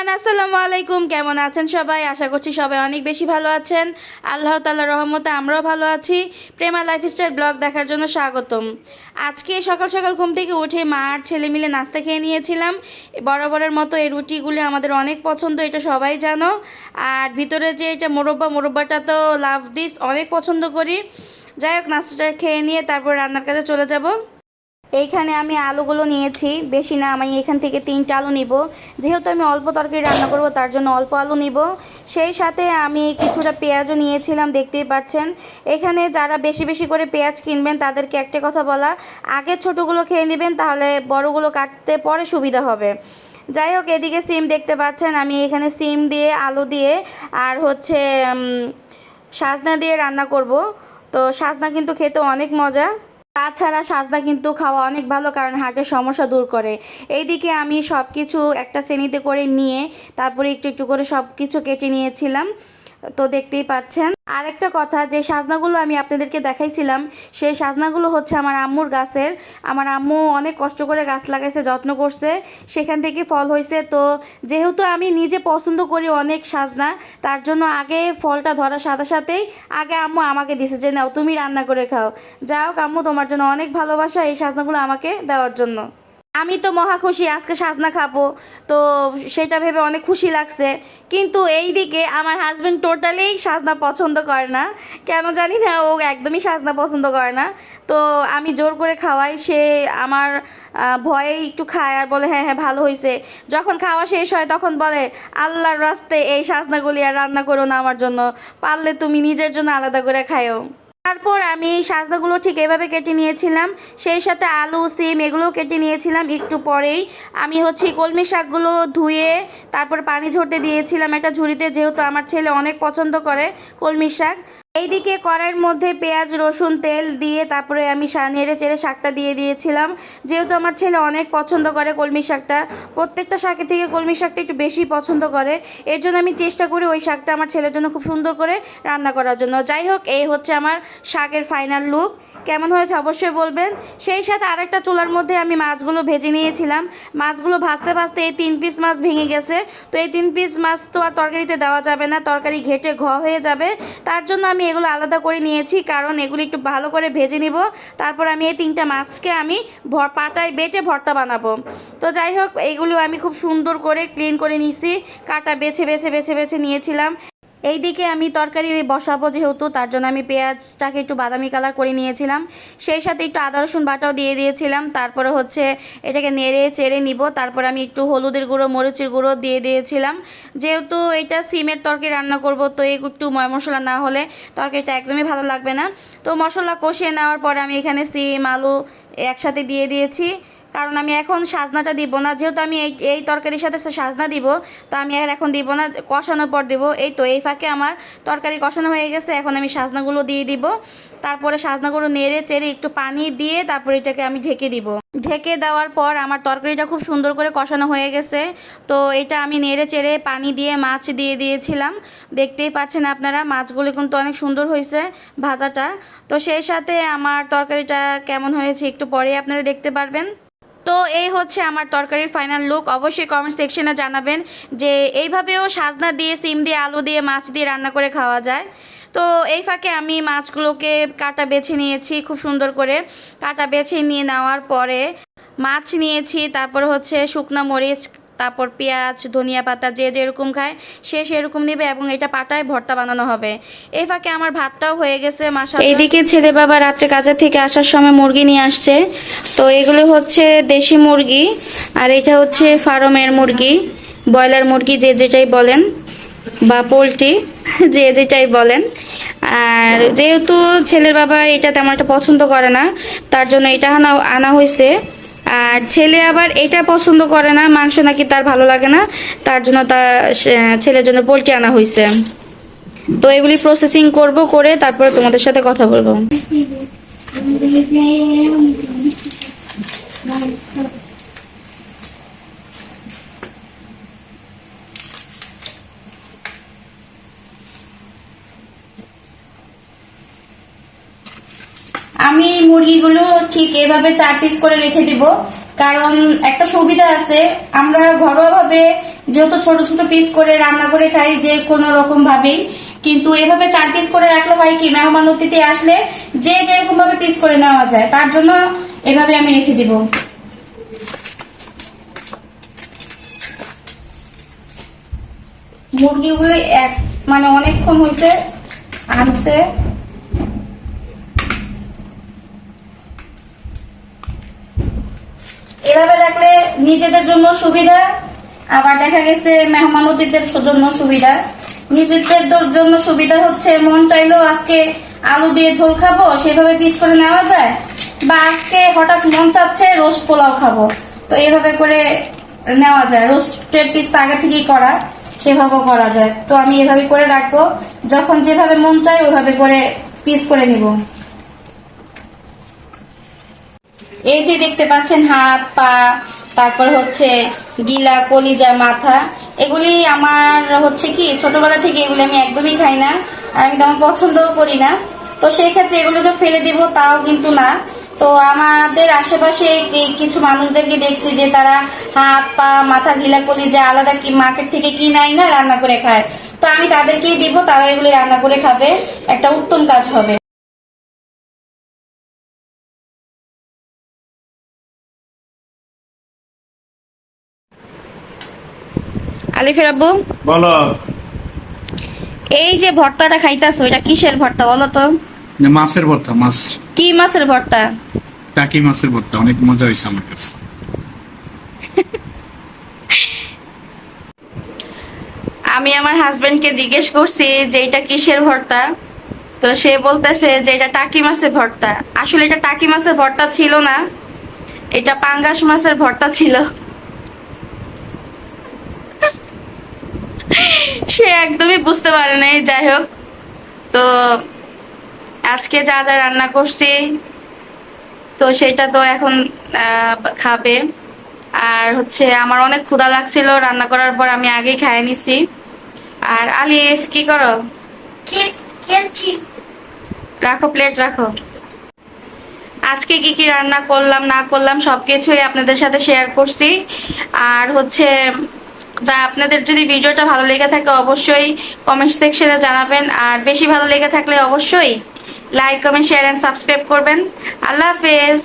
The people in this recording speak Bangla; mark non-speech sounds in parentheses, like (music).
এভরিওয়ান আসসালামু আলাইকুম, কেমন আছেন সবাই? আশা করছি সবাই অনেক বেশি ভালো আছেন। আল্লাহ তাল্লাহ রহমতে আমরাও ভালো আছি। প্রেমা লাইফস্টাইল ব্লগ দেখার জন্য স্বাগতম। আজকে সকাল সকাল ঘুম থেকে উঠে মা আর ছেলে মিলে নাস্তা খেয়ে নিয়েছিলাম। বরাবরের মতো এই রুটিগুলি আমাদের অনেক পছন্দ, এটা সবাই জানো। আর ভিতরে যে এটা মোরব্বা, মোরব্বাটা তো লাভ দিস, অনেক পছন্দ করি। যাই হোক, নাস্তাটা খেয়ে নিয়ে তারপর রান্নার কাজে চলে যাব। এইখানে আমি আলুগুলো নিয়েছি। বেশি না, আমি এখান থেকে তিনটা আলু নিব। যেহেতু আমি অল্প তরকারি রান্না করব, তার জন্য অল্প আলু নিব। সেই সাথে আমি কিছুটা পেঁয়াজও নিয়েছিলাম, দেখতেই পাচ্ছেন। এখানে যারা বেশি বেশি করে পেঁয়াজ কিনবেন, তাদেরকে একটা কথা বলা, আগে ছোটোগুলো খেয়ে নেবেন, তাহলে বড়গুলো কাটতে পরে সুবিধা হবে। যাই হোক, এদিকে সিম দেখতে পাচ্ছেন, আমি এখানে সিম দিয়ে, আলু দিয়ে, আর হচ্ছে সাজনা দিয়ে রান্না করব। তো সাজনা কিন্তু খেতে অনেক মজা। তাছাড়া সাজদা কিন্তু খাওয়া অনেক ভালো কারণ হার্টের সমস্যা দূর করে। এইদিকে আমি সব কিছু একটা শ্রেণীতে করে নিয়ে তারপরে একটু একটু করে সব কিছু কেটে নিয়েছিলাম। তো দেখতেই পাচ্ছেন। আর একটা কথা, যে সাজনাগুলো আমি আপনাদেরকে দেখাইছিলাম, সেই সাজনাগুলো হচ্ছে আমার আম্মুর গাছের। আমার আম্মু অনেক কষ্ট করে গাছ লাগাইছে, যত্ন করছে, সেখান থেকে ফল হয়েছে তো যেহেতু আমি নিজে পছন্দ করি অনেক সাজনা, তার জন্য আগে ফলটা ধরার সাথে সাথেই আগে আম্মু আমাকে দিছে যে, নাও, তুমি রান্না করে খাও। যাই হোক, আম্মু তোমার জন্য অনেক ভালোবাসা এই সাজনাগুলো আমাকে দেওয়ার জন্য। আমি তো মহা খুশি, আজকে সাজনা খাব। তো সেটা ভেবে অনেক খুশি লাগছে। কিন্তু এই দিকে আমার হাজব্যান্ড টোটালি সাজনা পছন্দ করে না। কেন জানি না, ও একদমই সাজনা পছন্দ করে না। তো আমি জোর করে খাওয়াই, সে আমার ভয়ে একটু খায় আর বলে হ্যাঁ হ্যাঁ ভালো হয়েছে যখন খাওয়া শেষ হয়, তখন বলে, আল্লাহর রাস্তে এই সাজনাগুলি আর রান্না করো না আমার জন্য। পারলে তুমি নিজের জন্য আলাদা করে খায়ও তারপর আমি এই সাজনাগুলো ঠিক এভাবে কেটে নিয়েছিলাম। সেই সাথে আলু, সিম এগুলো কেটে নিয়েছিলাম একটু পরেই। আমি হচ্ছে কলমি শাকগুলো ধুয়ে তারপর পানি ঝরতে দিয়েছিলাম একটা ঝুড়িতে, যেহেতু আমার ছেলে অনেক পছন্দ করে কলমি শাক। এইদিকে কড়াইয়ের মধ্যে পেঁয়াজ, রসুন, তেল দিয়ে তারপরে আমি নেড়ে চেড়ে শাকটা দিয়ে দিয়েছিলাম। যেহেতু আমার ছেলে অনেক পছন্দ করে কলমি শাকটা, প্রত্যেকটা শাকের থেকে কলমি শাকটা একটু বেশি পছন্দ করে। এর জন্য আমি চেষ্টা করি ওই শাকটা আমার ছেলের জন্য খুব সুন্দর করে রান্না করার জন্য। যাই হোক, এই হচ্ছে আমার শাকের ফাইনাল লুক কেমন হয়েছে অবশ্যই বলবেন। সেই সাথে আরেকটা চুলার মধ্যে আমি মাছগুলো ভেজে নিয়েছিলাম। মাছগুলো ভাজতে ভাজতে এই তিন পিস মাছ ভেঙে গেছে। তো এই তিন পিস মাছ তো আর তরকারিতে দেওয়া যাবে না, তরকারি ঘেটে ঘ হয়ে যাবে। তার জন্য আমি এগুলো আলাদা করে নিয়েছি, কারণ এগুলো একটু ভালো করে ভেজে নিব। তারপর আমি এই তিনটা মাছকে আমি পাটায় বেটে ভর্তা বানাবো। তো যাই হোক, এগুলো আমি খুব সুন্দর করে ক্লিন করে নিয়েছি কাটা বেছে বেছে বেছে বেছে নিয়েছিলাম। এইদিকে আমি তরকারি বসাবো যেহেতু, তার জন্য আমি পেঁয়াজটাকে একটু বাদামি কালার করে নিয়েছিলাম। সেই সাথে একটু আদা, রসুন বাটাও দিয়ে দিয়েছিলাম। তারপরে হচ্ছে এটাকে নেড়ে চেড়ে নিব। তারপরে আমি একটু হলুদের গুঁড়ো, মরিচের গুঁড়ো দিয়ে দিয়েছিলাম। যেহেতু এটা সিমের তরকারি রান্না করব, তো এই একটু ময় মশলা না হলে তরকারিটা একদমই ভালো লাগবে না। তো মশলা কষিয়ে নেওয়ার পরে আমি এখানে সিম, আলু একসাথে দিয়ে দিয়েছি। কারণ আমি এখন সাজনাটা দিব না। যেহেতু আমি এই এই তরকারির সাথে সাজনা দিব, তো আমি আর এখন দিব না, কষানোর পর দিব। এই তো, এই ফাঁকে আমার তরকারি কষানো হয়ে গেছে, এখন আমি সাজনাগুলো দিয়ে দিব। তারপরে সাজনাগুলো নেড়ে চেড়ে একটু পানি দিয়ে তারপরে এটাকে আমি ঢেকে দিব। ঢেকে দেওয়ার পর আমার তরকারিটা খুব সুন্দর করে কষানো হয়ে গেছে। তো এটা আমি নেড়ে চেড়ে পানি দিয়ে মাছ দিয়ে দিয়েছিলাম। দেখতেই পাচ্ছেন আপনারা, মাছগুলো কিন্তু অনেক সুন্দর হয়েছে ভাজাটা। তো সেই সাথে আমার তরকারিটা কেমন হয়েছে একটু পরে আপনারা দেখতে পারবেন। তো এই হচ্ছে আমার তরকারির ফাইনাল লুক অবশ্যই কমেন্ট সেকশনে জানাবেন যে এইভাবেও সাজনা দিয়ে, সিম দিয়ে, আলু দিয়ে, মাছ দিয়ে রান্না করে খাওয়া যায়। তো এই ফাঁকে আমি মাছগুলোকে কাটা বেছে নিয়েছি খুব সুন্দর করে। কাটা বেছে নিয়ে নেওয়ার পরে মাছ নিয়েছি, তারপর হচ্ছে শুকনা মরিচ তারপর পেঁয়াজ, ধনিয়া পাতা যে যেরকম খায়, সে সেরকম নেবে এবং এটা পাটায় ভর্তা বানানো হবে। এই ফাঁকে আমার ভাতটাও হয়ে গেছে মাসা এইদিকে ছেলে বাবা রাত্রে কাজের থেকে আসার সময় মুরগি নিয়ে আসছে। তো এগুলো হচ্ছে দেশি মুরগি আর এটা হচ্ছে ফার্মের মুরগি, ব্রয়লার মুরগি যে যেটাই বলেন বা পোলট্রি, (laughs) যে যেটাই বলেন। আর যেহেতু ছেলের বাবা এটা তেমন একটা পছন্দ করে না, তার জন্য এটা আনা আনা হয়েছে। আর ছেলে আবার এটা পছন্দ করে না, মাংস নাকি তার ভালো লাগে না, তার জন্য তার ছেলের জন্য পোলট্রি আনা হয়েছে তো এগুলি প্রসেসিং করব করে তারপরে তোমাদের সাথে কথা বলব। আমি মুরগিগুলো ঠিক এভাবে চার পিস করে রেখে দিব। কারণ একটা সুবিধা আছে, আমরা ঘরোয়াভাবে যেহেতু ছোট ছোট পিস করে রান্না করে খাই যে কোনো রকম ভাবেই কিন্তু এভাবে চার পিস করে রাখলে হয় কি, মেহমান অতিথি আসলে যে যেরকম ভাবে পিস করে নেওয়া যায়, তার জন্য এভাবে আমি রেখে দিব। মুরগিগুলো এক মানে অনেকক্ষণ হয়েছে আনছে এভাবে রাখলে নিজেদের জন্য সুবিধা, আবার দেখা গেছে মেহমান অতিথিদের জন্য সুবিধা। নিজেদের জন্য সুবিধা হচ্ছে, মন চাইলেও আজকে আলু দিয়ে ঝোল খাব, সেভাবে পিস করে নেওয়া যায়, বা আজকে হঠাৎ মন চাচ্ছে রোস্ট পোলাও খাব। তো এইভাবে করে নেওয়া যায় রোস্টের পিস তো আগে থেকেই করা, সেভাবেও করা যায়। তো আমি এভাবে করে রাখব, যখন যেভাবে মন চায় ওইভাবে করে পিস করে নিব। এই যে দেখতে পাচ্ছেন, হাত, পা তারপর হচ্ছে গিলা, কলিজা, মাথা, এগুলি আমার হচ্ছে কি, ছোটবেলা থেকে এগুলি আমি একদমই খাই না, আর আমি তেমন পছন্দও করি না। তো সেই ক্ষেত্রে এগুলো যে ফেলে দিব তাও কিন্তু না। তো আমাদের আশেপাশে কিছু মানুষদেরকে দেখছি যে তারা হাত, পা, মাথা, গিলা, কলিজা আলাদা কি মার্কেট থেকে কিনাই না রান্না করে খায়। তো আমি তাদেরকেই দিব তারা এগুলি রান্না করে খাবে, একটা উত্তম কাজ হবে। আলিফের আব্বু? বলো। এই যে ভর্তাটা খাইতাছো এটা কিসের ভর্তা বলো তো? মাছের ভর্তা মাছ। কি মাছের ভর্তা? টাকি মাছের ভর্তা অনেক মজা হয়েছে আমার কাছে। আমি আমার হাজবেন্ডকে জিজ্ঞেস করছি যে এটা কিসের ভর্তা? তো সে বলতেছে যে এটা টাকি মাছের ভর্তা। আসলে এটা টাকি মাছের ভর্তা ছিল না এটা পাঙ্গাস মাছের ভর্তা ছিল সে একদমই বুঝতে পারে নাই যাই হোক। তো আজকে যা যা রান্না করছি তো সেটা তো এখন খাবে। আর হচ্ছে আমার অনেক ক্ষুধা লাগছিল রান্না করার পর আমি আগেই খাইয়ে নিছি। আর আলিফ কি করো? খেলছি। রাখো প্লেট রাখো। আজকে কি কি রান্না করলাম না করলাম সবকিছুই আপনাদের সাথে শেয়ার করছি। আর হচ্ছে যা আপনাদের যদি ভিডিওটা ভালো লেগে থাকে অবশ্যই কমেন্ট সেকশনে জানাবেন। আর বেশি ভালো লেগে থাকলে অবশ্যই like comment share and subscribe করবেন। আল্লাহ হাফেজ।